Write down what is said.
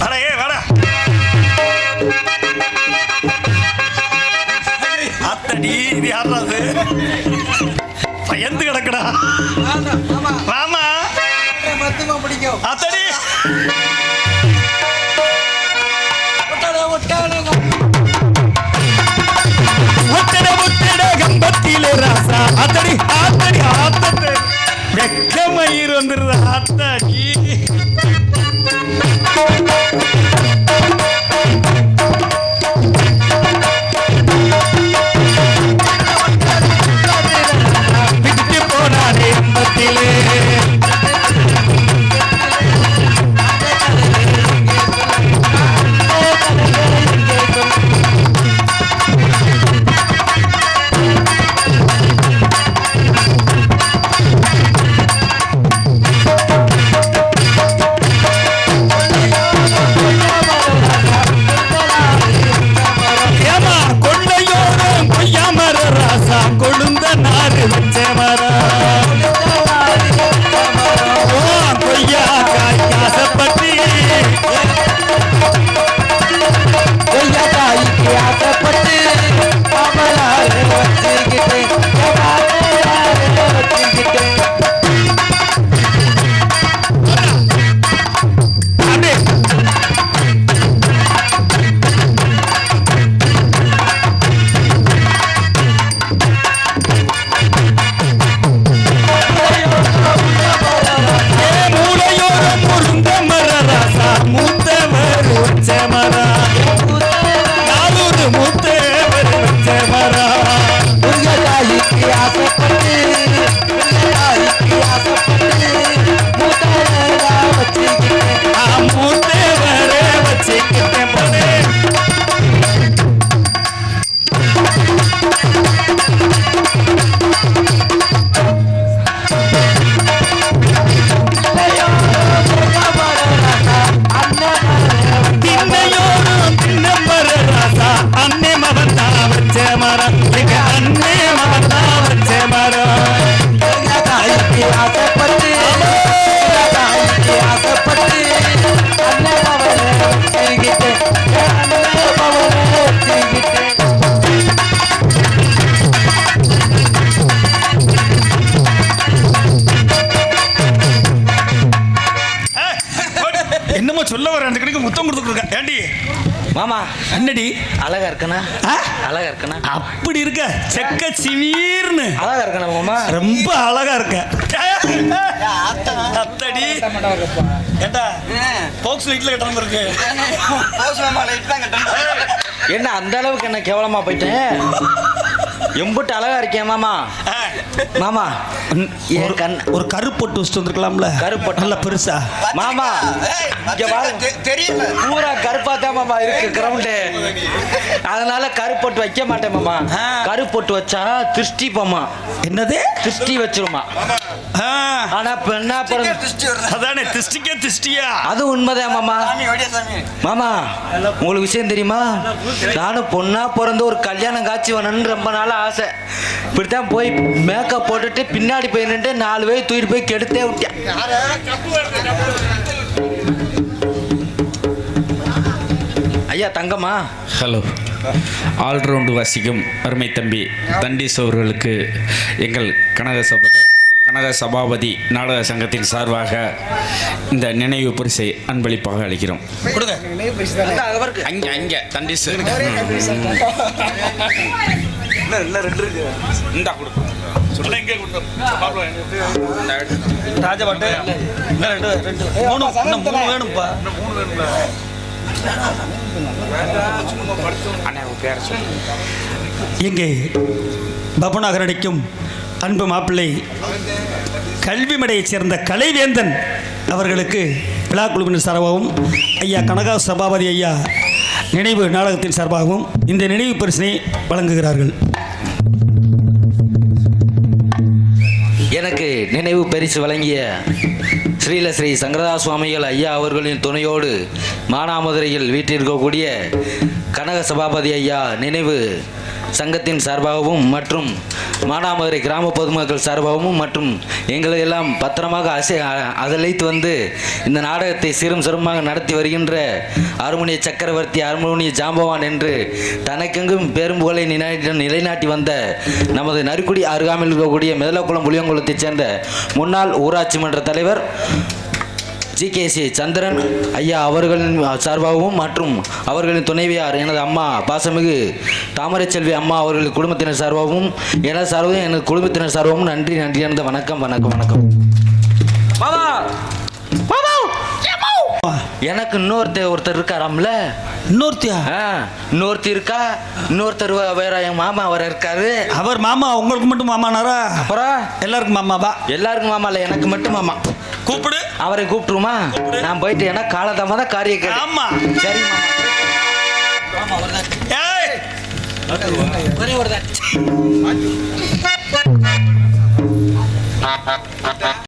வாடா ஏ வாடா. அத்தடி இது யாராது பயந்து கிடக்குடா. மாமா. பிடிக்கும். அத்தடி. ஒட்டாட ஒட்டாட கம்பத்திலே ராசா. அத்தடி ஆத்தடி ஆத்தடி வெக்க மயிர் வந்துருது ஆத்தாடி மாமா என்னடி? அழகா இருக்கனா? அழகா இருக்கனா? அப்படி இருக்க. செக்க சிவீர்னு. அழகா இருக்கனா மாமா? ரொம்ப அழகா இருக்க. அத்தடி. ஏண்டா? போக்ஸ் வீட்ல கட்டாம இருக்கு. என்ன அந்த அளவுக்கு என்ன கேவலமா போயிட்டேன் எம்புட்டு அழகா இருக்கேன் மாமா. மாமா ஒரு கண் ஒரு கருப்பொட்டு வச்சுட்டு வந்திருக்கலாம்ல? கருப்பொட்டு. நல்ல பெருசா. மாமா இங்க பாருங்க. தெரியல. பூரா கருப்பா தான் மாமா இருக்கு கிரவுண்டு அதனால கருப்பொட்டு வைக்க மாட்டேன் மாமா. கருப்பொட்டு வச்சா திருஷ்டி போமா என்னது? திருஷ்டி வச்சிருமா. ஆனா இப்ப என்ன பிறந்த அதானே திஷ்டிக்கே திஷ்டியா அது உண்மைதான் மாமா. மாமா உங்களுக்கு விஷயம் தெரியுமா? நானும் பொண்ணா பிறந்து ஒரு கல்யாணம் காட்சி வரணும்னு ரொம்ப நாள் ஆசை. இப்படித்தான் போய் மேக்கப் போட்டுட்டு பின்னாடி போய் நின்று நாலு பேர் தூக்கிட்டு போய் கெடுத்தே விட்டேன். ஐயா தங்கம்மா. ஹலோ ஆல்ரவுண்டு வாசிக்கும் அருமை தம்பி தண்டீஸ் அவர்களுக்கு எங்கள் கனக சபா கனக சபாபதி நாடக சங்கத்தின் சார்பாக இந்த நினைவு பரிசை அன்பளிப்பாக அளிக்கிறோம். கொடுங்க. அங்க அங்க தண்டீஸ். ராஜபாட்டு இன்னும் ரெண்டு ரெண்டு மூணு இன்னும் மூணு வேணும்ப்பா மூணு வேணும்ல. அண்ணா உன் பேரை சொல்லு. இங்கே பபுநகர் அடிக்கும் அன்பு மாப்பிள்ளை கல்விமடையைச் சேர்ந்த கலைவேந்தன் அவர்களுக்கு விழா குழுவினர் சார்பாகவும் ஐயா கனகா சபாபதி ஐயா நினைவு நாடகத்தின் சார்பாகவும் இந்த நினைவு பரிசினை வழங்குகிறார்கள். நினைவு பரிசு வழங்கிய ஸ்ரீல ஸ்ரீ சங்கரதா சுவாமிகள் ஐயா அவர்களின் துணையோடு மானாமதுரையில் வீட்டிற்கக்கூடிய கனக சபாபதி ஐயா நினைவு சங்கத்தின் சார்பாகவும் மற்றும் மானாமதுரை கிராம பொதுமக்கள் சார்பாகவும் மற்றும் எங்களை எல்லாம் பத்திரமாக அசை அதழைத்து வந்து இந்த நாடகத்தை சிறும் சிறுமாக நடத்தி வருகின்ற அருமுனிய சக்கரவர்த்தி அருமுனிய ஜாம்பவான் என்று தனக்கெங்கும் பெரும்புகளை நிலைநாட்டி நிலைநாட்டி வந்த நமது நறுக்குடி அருகாமையில் இருக்கக்கூடிய மெதலக்குளம் புளியங்குளத்தைச் சேர்ந்த முன்னாள் ஊராட்சி மன்ற தலைவர் ஜி கே சி சந்திரன் ஐயா அவர்களின் சார்பாகவும் மற்றும் அவர்களின் துணைவியார் எனது அம்மா பாசமிகு தாமரை செல்வி அம்மா அவர்களின் குடும்பத்தினர் சார்பாகவும் எனது சார்பாகவும் எனது குடும்பத்தினர் சார்பாகவும் நன்றி நன்றி எனது வணக்கம் வணக்கம் வணக்கம். எனக்கு இன்னொருத்தர் ஒருத்தர் இருக்காராம்ல? இன்னொருத்தியா? ஆ இன்னொருத்தர் இருக்கா? இன்னொருத்தர் வேற என் மாமா அவர் இருக்காரு. அவர் மாமா உங்களுக்கு மட்டும் மாமானாரா? அப்புறம்? எல்லாருக்கும் மாமாவா? எல்லாருக்கும் மாமா இல்லை எனக்கு மட்டும் மாமா. கூப்பிடு. அவரை கூப்பிட்டுருமா? நான் போயிட்டு ஏன்னா காலதாம தான் காரிய ஆமா. சரி மாமா. ஏய்!